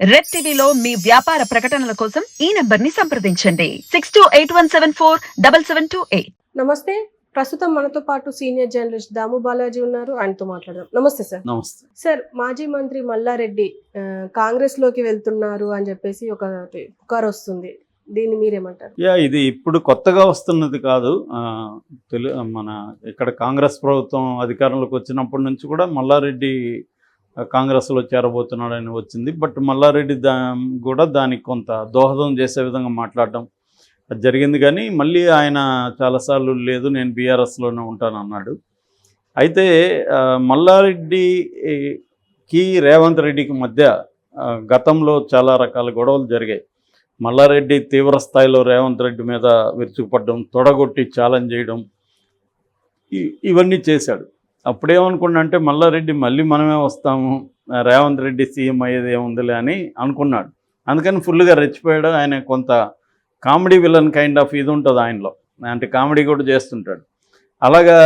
Red టీవీలో మీ వ్యాపార ప్రకటనల కోసం ఈ నంబర్ని సంప్రదించండి. Six two eight one seven four double seven two eight. నమస్తే. ప్రస్తుతం మనతో పాటు సీనియర్ జర్నలిస్ట్ దాము బాలాజీ ఉన్నారు. ఆయనతో మాట్లాడదాం. నమస్తే సార్. నమస్తే. సార్ మాజీ మంత్రి మల్లారెడ్డి కాంగ్రెస్లోకి వెళ్తున్నారు అని చెప్పేసి ఒక పుకార్ వస్తుంది. దీన్ని మీరేమంటారు? యా ఇది ఇప్పుడు కొత్తగా వస్తున్నది కాదు. తెలు మన ఇక్కడ కాంగ్రెస్ ప్రభుత్వం అధికారంలోకి వచ్చినప్పటి నుంచి కూడా మల్లారెడ్డి కాంగ్రెస్లో చేరబోతున్నాడని వచ్చింది. బట్ మల్లారెడ్డి దా కూడా దానికి కొంత దోహదం చేసే విధంగా మాట్లాడడం అది జరిగింది. కానీ మళ్ళీ ఆయన చాలాసార్లు లేదు నేను బీఆర్ఎస్లోనే ఉంటాను అన్నాడు. అయితే మల్లారెడ్డికి రేవంత్ రెడ్డికి మధ్య గతంలో చాలా రకాల గొడవలు జరిగాయి. మల్లారెడ్డి తీవ్ర స్థాయిలో రేవంత్ రెడ్డి మీద విరుచుకుపడడం తొడగొట్టి ఛాలెంజ్ చేయడం ఇవన్నీ చేశాడు. అప్పుడేమనుకున్నా అంటే మల్లారెడ్డి మళ్ళీ మనమే వస్తాము రేవంత్ రెడ్డి సీఎం అయ్యేది ఏముందిలే అని అనుకున్నాడు. అందుకని ఫుల్గా రెచ్చిపోయాడు. ఆయన కొంత కామెడీ విలన్ కైండ్ ఆఫ్ ఇది ఉంటుంది ఆయనలో. అంటే కామెడీ కూడా చేస్తుంటాడు. అలాగా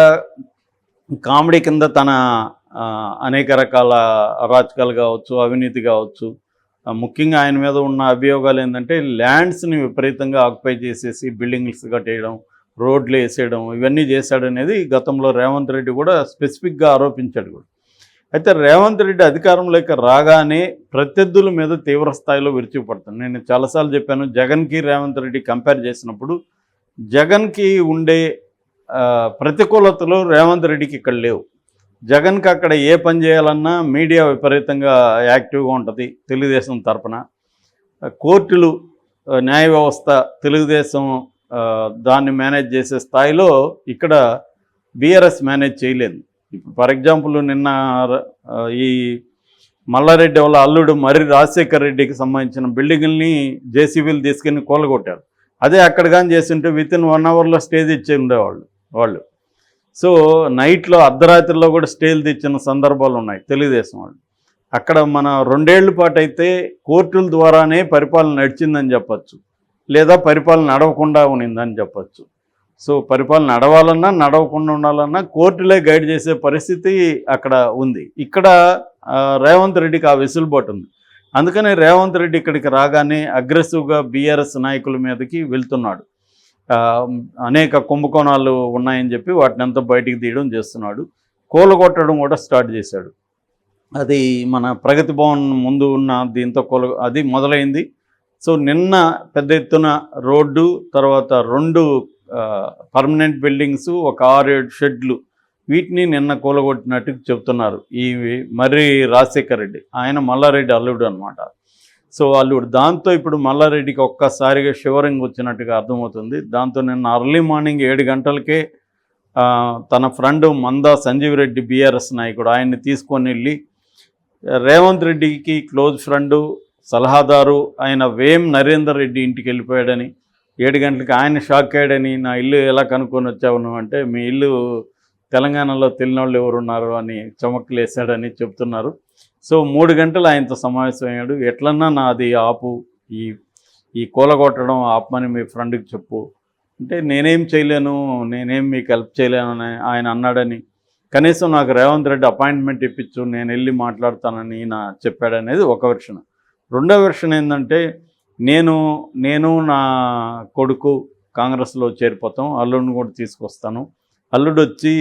కామెడీ కింద తన అనేక రకాల అరాచకాలు కావచ్చు అవినీతి కావచ్చు ముఖ్యంగా ఆయన మీద ఉన్న అభియోగాలు ఏంటంటే ల్యాండ్స్ని విపరీతంగా ఆక్యుపై చేసేసి బిల్డింగ్స్ కట్టేయడం రోడ్లు వేసేయడం ఇవన్నీ చేశాడనేది గతంలో రేవంత్ రెడ్డి కూడా స్పెసిఫిక్గా ఆరోపించాడు కూడా. అయితే రేవంత్ రెడ్డి అధికారంలోకి రాగానే ప్రత్యర్థుల మీద తీవ్ర స్థాయిలో విరుచుకుపడతాను నేను చాలాసార్లు చెప్పాను జగన్కి రేవంత్ రెడ్డి కంపేర్ చేసినప్పుడు జగన్కి ఉండే ప్రతికూలతలు రేవంత్ రెడ్డికి ఇక్కడ లేవు. జగన్కి అక్కడ ఏ పని చేయాలన్నా మీడియా విపరీతంగా యాక్టివ్గా ఉంటుంది తెలుగుదేశం తరపున. కోర్టులు న్యాయ వ్యవస్థ తెలుగుదేశం దాన్ని మేనేజ్ చేసే స్థాయిలో ఇక్కడ బీఆర్ఎస్ మేనేజ్ చేయలేదు. ఇప్పుడు ఫర్ ఎగ్జాంపుల్ నిన్న ఈ మల్లారెడ్డి వాళ్ళ అల్లుడు మర్రి రాజశేఖర్ రెడ్డికి సంబంధించిన బిల్డింగుల్ని జేసీబీలు తీసుకుని కూలగొట్టారు. అదే అక్కడ కానీ చేస్తుంటే విత్ ఇన్ వన్ అవర్లో స్టేజ్ ఇచ్చి ఉండేవాళ్ళు వాళ్ళు. సో నైట్లో అర్ధరాత్రిలో కూడా స్టేలు తెచ్చిన సందర్భాలు ఉన్నాయి తెలుగుదేశం వాళ్ళు. అక్కడ మన రెండేళ్ళ పాటు అయితే కోర్టుల ద్వారానే పరిపాలన నడిచిందని చెప్పచ్చు. లేదా పరిపాలన నడవకుండా ఉన్నిందని చెప్పచ్చు. సో పరిపాలన నడవాలన్నా నడవకుండా ఉండాలన్నా కోర్టులే గైడ్ చేసే పరిస్థితి అక్కడ ఉంది. ఇక్కడ రేవంత్ రెడ్డికి ఆ వెసులుబాటు ఉంది. అందుకని రేవంత్ రెడ్డి ఇక్కడికి రాగానే అగ్రెసివ్గా బీఆర్ఎస్ నాయకుల మీదకి వెళ్తున్నాడు. అనేక కుంభకోణాలు ఉన్నాయని చెప్పి వాటిని అంతా బయటికి తీయడం చేస్తున్నాడు. కూలగొట్టడం కూడా స్టార్ట్ చేశాడు. అది మన ప్రగతి భవన్ ముందు ఉన్న దీంతో కూల అది మొదలైంది. సో నిన్న పెద్ద ఎత్తున రోడ్డు తర్వాత రెండు పర్మనెంట్ బిల్డింగ్స్ ఒక ఆరు ఏడు షెడ్లు వీటిని నిన్న కూలగొట్టినట్టు చెప్తున్నారు ఈ మర్రి రాజశేఖర్ రెడ్డి. ఆయన మల్లారెడ్డి అల్లుడు అనమాట సో అల్లుడు దాంతో ఇప్పుడు మల్లారెడ్డికి ఒక్కసారిగా షివరింగ్ వచ్చినట్టుగా అర్థమవుతుంది. దాంతో నిన్న అర్లీ మార్నింగ్ ఏడు గంటలకే తన ఫ్రెండ్ మందా సంజీవ్ రెడ్డి బీఆర్ఎస్ నాయకుడు ఆయన్ని తీసుకొని వెళ్ళి రేవంత్ రెడ్డికి క్లోజ్ ఫ్రెండు సలహాదారు ఆయన వేం నరేందర్ రెడ్డి ఇంటికి వెళ్ళిపోయాడని ఏడు గంటలకి ఆయన షాక్ అయ్యాడని నా ఇల్లు ఎలా కనుక్కొని వచ్చావు అంటే మీ ఇల్లు తెలంగాణలో తెలియని ఎవరున్నారు అని చమక్కులేసాడని చెప్తున్నారు. సో మూడు గంటలు ఆయనతో సమావేశం అయ్యాడు. ఎట్లన్నా నాది ఆపు. ఈ ఈ కూలగొట్టడం ఆపమని మీ ఫ్రెండ్కి చెప్పు. అంటే నేనేం చేయలేను నేనేం మీకు హెల్ప్ చేయలేను అని ఆయన అన్నాడని కనీసం నాకు రేవంత్ రెడ్డి అపాయింట్మెంట్ ఇప్పించు నేను వెళ్ళి మాట్లాడతానని నా చెప్పాడనేది ఒక వెర్షన్. రెండో వెర్షన్ ఏంటంటే నేను నేను నా కొడుకు కాంగ్రెస్లో చేరిపోతాం అల్లుడిని కూడా తీసుకొస్తాను. అల్లుడు వచ్చి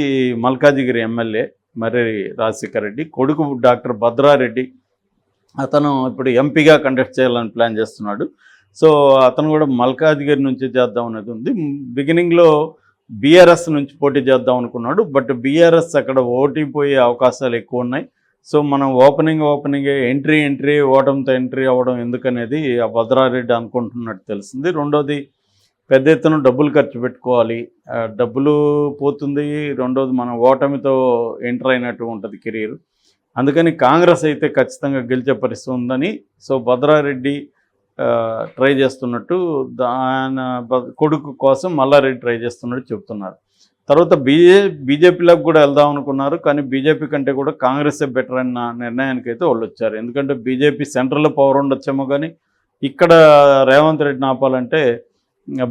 మల్కాజిగిరి ఎమ్మెల్యే మరి రాజశేఖర్ రెడ్డి. కొడుకు డాక్టర్ భద్రారెడ్డి అతను ఇప్పుడు ఎంపీగా కండక్ట్ చేయాలని ప్లాన్ చేస్తున్నాడు. సో అతను కూడా మల్కాజ్గిరి నుంచి చేద్దాం అనేది ఉంది. బిగినింగ్లో బీఆర్ఎస్ నుంచి పోటీ చేద్దాం అనుకున్నాడు. బట్ బీఆర్ఎస్ అక్కడ ఓటిపోయే అవకాశాలు ఎక్కువ ఉన్నాయి. సో మనం ఓపెనింగ్ ఓపెనింగ్ ఎంట్రీ ఎంట్రీ ఓటంతో ఎంట్రీ అవ్వడం ఎందుకనేది ఆ భద్రారెడ్డి అనుకుంటున్నట్టు తెలిసింది. రెండోది పెద్ద ఎత్తున డబ్బులు ఖర్చు పెట్టుకోవాలి. డబ్బులు పోతుంది రెండోది మనం ఓటమితో ఎంటర్ అయినట్టు ఉంటుంది కెరీర్. అందుకని కాంగ్రెస్ అయితే ఖచ్చితంగా గెలిచే పరిస్థితి ఉందని సో భద్రారెడ్డి ట్రై చేస్తున్నట్టు దాని కొడుకు కోసం మల్లారెడ్డి ట్రై చేస్తున్నట్టు చెప్తున్నారు. తర్వాత బీజే బీజేపీలోకి కూడా వెళ్దాం అనుకున్నారు కానీ బీజేపీ కంటే కూడా కాంగ్రెసే బెటర్ అన్న నిర్ణయానికి అయితే వాళ్ళు వచ్చారు. ఎందుకంటే బీజేపీ సెంట్రల్లో పవర్ ఉండొచ్చేమో కానీ ఇక్కడ రేవంత్ రెడ్డిని ఆపాలంటే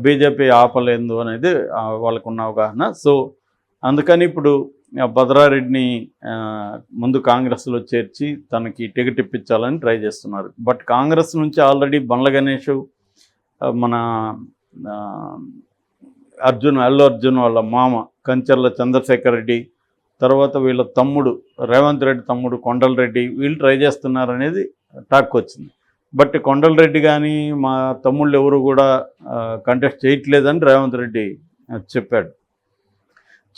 బీజేపీ ఆపలేదు అనేది వాళ్ళకున్న అవగాహన. సో అందుకని ఇప్పుడు భద్రారెడ్డిని ముందు కాంగ్రెస్లో చేర్చి తనకి టికెట్ ఇప్పించాలని ట్రై చేస్తున్నారు. బట్ కాంగ్రెస్ నుంచి ఆల్రెడీ బండ్ల గణేష్ మన అర్జున్ అల్లు అర్జున్ వాళ్ళ మామ కంచర్ల చంద్రశేఖర్ రెడ్డి తర్వాత వీళ్ళ తమ్ముడు రేవంత్ రెడ్డి తమ్ముడు కొండలరెడ్డి వీళ్ళు ట్రై చేస్తున్నారు అనేది టాక్ వచ్చింది. బట్ కొండలరెడ్డి కానీ మా తమ్ముళ్ళు ఎవరు కూడా కంటెస్ట్ చేయట్లేదని రేవంత్ రెడ్డి చెప్పాడు.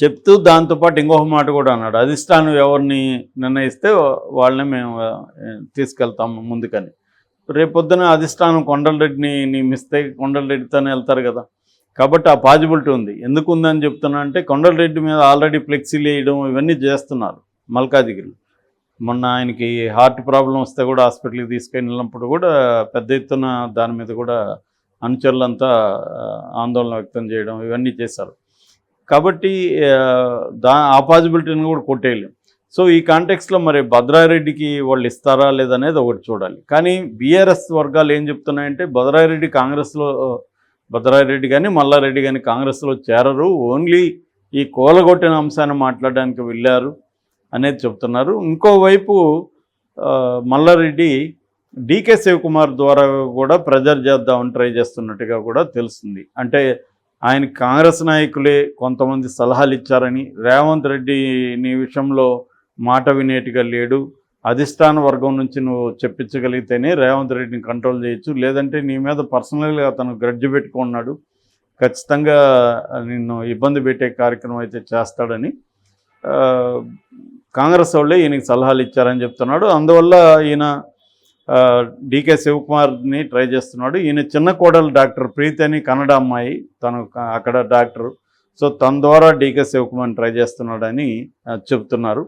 చెప్తూ దాంతోపాటు ఇంకొక మాట కూడా అన్నాడు. అధిష్టానం ఎవరిని నిర్ణయిస్తే వాళ్ళని మేము తీసుకెళ్తాము ముందుకని. రేపొద్దున అధిష్టానం కొండలరెడ్డిని నియమిస్తే కొండలరెడ్డితోనే వెళ్తారు కదా. కాబట్టి ఆ పాజిబిలిటీ ఉంది. ఎందుకు ఉందని చెప్తున్నా అంటే కొండలరెడ్డి మీద ఆల్రెడీ ఫ్లెక్సీలు వేయడం ఇవన్నీ చేస్తున్నారు మల్కాదిగిరి మొన్న ఆయనకి హార్ట్ ప్రాబ్లం వస్తే కూడా హాస్పిటల్కి తీసుకెళ్ళినప్పుడు కూడా పెద్ద ఎత్తున దాని మీద కూడా అనుచరులంతా ఆందోళన వ్యక్తం చేయడం ఇవన్నీ చేశారు. కాబట్టి దా ఆ పాజిబిలిటీని కూడా కొట్టేయలేం. సో ఈ కాంటెక్స్లో మరి భద్రారెడ్డికి వాళ్ళు ఇస్తారా లేదనేది ఒకటి చూడాలి. కానీ బీఆర్ఎస్ వర్గాలు ఏం చెప్తున్నాయంటే భద్రారెడ్డి కాంగ్రెస్లో భద్రారెడ్డి కానీ మల్లారెడ్డి కానీ కాంగ్రెస్లో చేరరు. ఓన్లీ ఈ కోలగొట్టిన అంశాన్ని మాట్లాడడానికి వెళ్ళారు అనేది చెప్తున్నారు. ఇంకోవైపు మల్లారెడ్డి డీకే శివకుమార్ ద్వారా కూడా ప్రెజర్ చేద్దామని ట్రై చేస్తున్నట్టుగా కూడా తెలుస్తుంది. అంటే ఆయన కాంగ్రెస్ నాయకులే కొంతమంది సలహాలు ఇచ్చారని రేవంత్ రెడ్డి నీ విషయంలో మాట వినేట్టుగా లేడు. అధిష్టాన వర్గం నుంచి నువ్వు చెప్పించగలిగితేనే రేవంత్ రెడ్డిని కంట్రోల్ చేయొచ్చు. లేదంటే నీ మీద పర్సనల్గా అతను గ్రడ్జ్ పెట్టుకున్నాడు. ఖచ్చితంగా నిన్ను ఇబ్బంది పెట్టే కార్యక్రమం అయితే చేస్తాడని కాంగ్రెస్ వాళ్ళే ఈయనకి సలహాలు ఇచ్చారని చెప్తున్నాడు. అందువల్ల ఈయన డీకే శివకుమార్ని ట్రై చేస్తున్నాడు. ఈయన చిన్న కోడలు డాక్టర్ ప్రీతి అని కన్నడ అమ్మాయి తను అక్కడ డాక్టర్. సో తన ద్వారా డీకే శివకుమార్ని ట్రై చేస్తున్నాడని చెప్తున్నారు.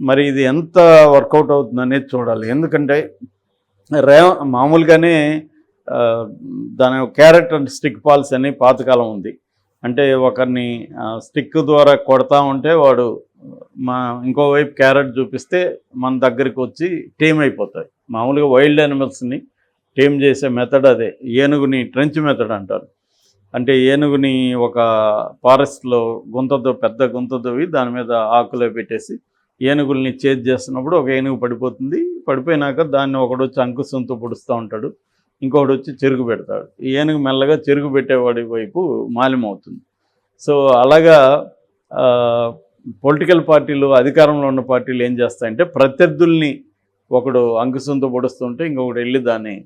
మరి ఇది ఎంత వర్కౌట్ అవుతుందనేది చూడాలి. ఎందుకంటే రే మామూలుగానే దాని క్యారెట్ అండ్ స్టిక్ పాలసీ అని పాతకాలం ఉంది. అంటే ఒకరిని స్టిక్ ద్వారా కొడతా ఉంటే వాడు మా ఇంకోవైపు క్యారెట్ చూపిస్తే మన దగ్గరికి వచ్చి టేమ్ అయిపోతాయి. మామూలుగా వైల్డ్ యానిమల్స్ని టేమ్ చేసే మెథడ్ అదే. ఏనుగుని ట్రెంచ్ మెథడ్ అంటారు. అంటే ఏనుగుని ఒక ఫారెస్ట్లో గుంతతో పెద్ద గుంత దాని మీద ఆకులో పెట్టేసి ఏనుగుల్ని చేజ్ చేస్తున్నప్పుడు ఒక ఏనుగు పడిపోతుంది. పడిపోయినాక దాన్ని ఒకడు వచ్చి అంకుశంతో పొడుస్తూ ఉంటాడు. ఇంకొకటి వచ్చి చెరుకు పెడతాడు. ఈ ఏనుగు మెల్లగా చెరుకు పెట్టేవాడి వైపు మాలిమవుతుంది. సో అలాగా పొలిటికల్ పార్టీలు అధికారంలో ఉన్న పార్టీలు ఏం చేస్తాయంటే ప్రత్యర్థుల్ని ఒకడు అంకుశంతో పొడుస్తుంటే ఇంకొకటి వెళ్ళి దాన్ని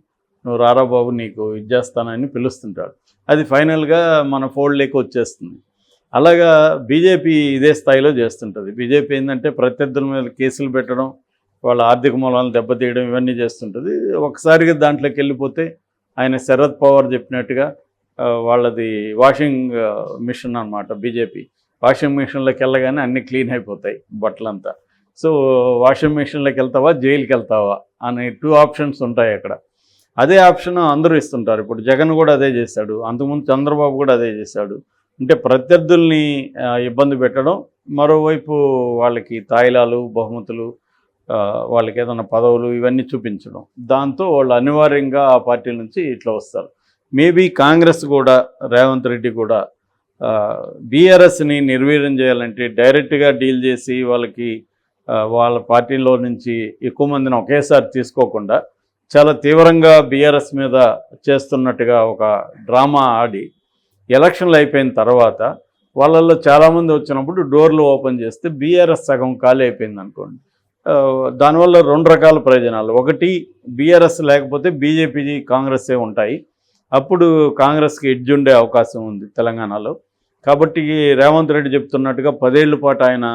నువ్వు రారా బాబు నీకు ఇది చేస్తానని పిలుస్తుంటాడు. అది ఫైనల్గా మన ఫోల్డ్లోకి వచ్చేస్తుంది. అలాగా బీజేపీ ఇదే స్థాయిలో చేస్తుంటుంది. బీజేపీ ఏంటంటే ప్రత్యర్థుల మీద కేసులు పెట్టడం వాళ్ళ ఆర్థిక మూలాలను దెబ్బతీయడం ఇవన్నీ చేస్తుంటుంది. ఒకసారిగా దాంట్లోకి వెళ్ళిపోతే ఆయన శరద్ పవార్ చెప్పినట్టుగా వాళ్ళది వాషింగ్ మిషన్ అనమాట బీజేపీ. వాషింగ్ మిషన్లోకి వెళ్ళగానే అన్నీ క్లీన్ అయిపోతాయి బట్టలంతా. సో వాషింగ్ మిషన్లోకి వెళ్తావా జైలుకి వెళ్తావా అనే టూ ఆప్షన్స్ ఉంటాయి అక్కడ. అదే ఆప్షన్ అందరూ ఇస్తుంటారు. ఇప్పుడు జగన్ కూడా అదే చేశాడు. అంతకుముందు చంద్రబాబు కూడా అదే చేశాడు. అంటే ప్రత్యర్థుల్ని ఇబ్బంది పెట్టడం మరోవైపు వాళ్ళకి తాయిలాలు బహుమతులు వాళ్ళకి ఏదైనా పదవులు ఇవన్నీ చూపించడం. దాంతో వాళ్ళు అనివార్యంగా ఆ పార్టీ నుంచి ఇట్లా వస్తారు. మేబీ కాంగ్రెస్ కూడా రేవంత్ రెడ్డి కూడా బీఆర్ఎస్ని నిర్వీర్యం చేయాలంటే డైరెక్ట్గా డీల్ చేసి వాళ్ళకి వాళ్ళ పార్టీలో నుంచి ఎక్కువ మందిని ఒకేసారి తీసుకోకుండా చాలా తీవ్రంగా బీఆర్ఎస్ మీద చేస్తున్నట్టుగా ఒక డ్రామా ఆడి ఎలక్షన్లు అయిపోయిన తర్వాత వాళ్ళల్లో చాలామంది వచ్చినప్పుడు డోర్లు ఓపెన్ చేస్తే బీఆర్ఎస్ సగం ఖాళీ అయిపోయింది అనుకోండి. దానివల్ల రెండు రకాల ప్రయోజనాలు. ఒకటి బీఆర్ఎస్ లేకపోతే బీజేపీ కాంగ్రెస్సే ఉంటాయి. అప్పుడు కాంగ్రెస్కి ఎడ్జ్ ఉండే అవకాశం ఉంది తెలంగాణలో. కాబట్టి రేవంత్ రెడ్డి చెప్తున్నట్టుగా పదేళ్ళ పాటు ఆయన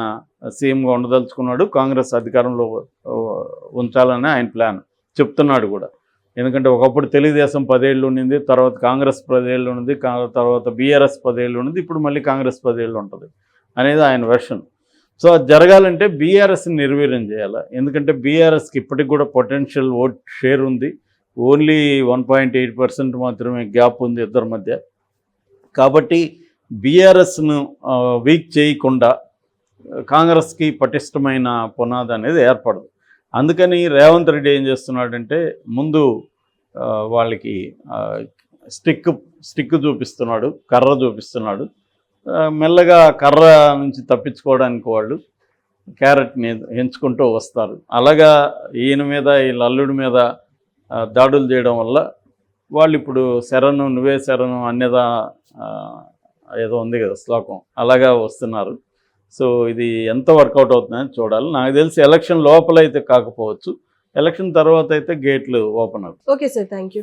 సీఎంగా ఉండదలుచుకున్నాడు. కాంగ్రెస్ అధికారంలో ఉంచాలనే ఉంచాలని ఆయన ప్లాన్ చెప్తున్నాడు కూడా. ఎందుకంటే ఒకప్పుడు తెలుగుదేశం పదేళ్ళు ఉండింది తర్వాత కాంగ్రెస్ పదేళ్ళు ఉంది కా- తర్వాత బీఆర్ఎస్ పదేళ్ళు ఉంది ఇప్పుడు మళ్ళీ కాంగ్రెస్ పదేళ్ళు ఉంటుంది అనేది ఆయన వెర్షన్. సో అది జరగాలంటే బీఆర్ఎస్ని నిర్వీర్యం చేయాలి. ఎందుకంటే బీఆర్ఎస్కి ఇప్పటికి కూడా పొటెన్షియల్ ఓట్ షేర్ ఉంది. Only one point eight percent మాత్రమే గ్యాప్ ఉంది ఇద్దరి మధ్య. కాబట్టి బీఆర్ఎస్ను వీక్ చేయకుండా కాంగ్రెస్కి పటిష్టమైన పునాది అనేది ఏర్పడదు. అందుకని రేవంత్ రెడ్డి ఏం చేస్తున్నాడంటే ముందు వాళ్ళకి స్టిక్ స్టిక్ చూపిస్తున్నాడు కర్ర చూపిస్తున్నాడు. మెల్లగా కర్ర నుంచి తప్పించుకోవడానికి వాళ్ళు క్యారెట్ని ఎంచుకుంటూ వస్తారు. అలాగా ఈయన మీద ఈ లల్లుడి మీద దాడులు చేయడం వల్ల వాళ్ళు ఇప్పుడు శరణు నువ్వే శరణు అన్యదా ఏదో ఉంది కదా శ్లోకం. అలాగా వస్తున్నారు. సో ఇది ఎంత వర్కౌట్ అవుతుందని చూడాలి. నాకు తెలిసి ఎలక్షన్ లోపల అయితే కాకపోవచ్చు. ఎలక్షన్ తర్వాత అయితే గేట్లు ఓపెన్ అవుతాయి. Okay sir thank you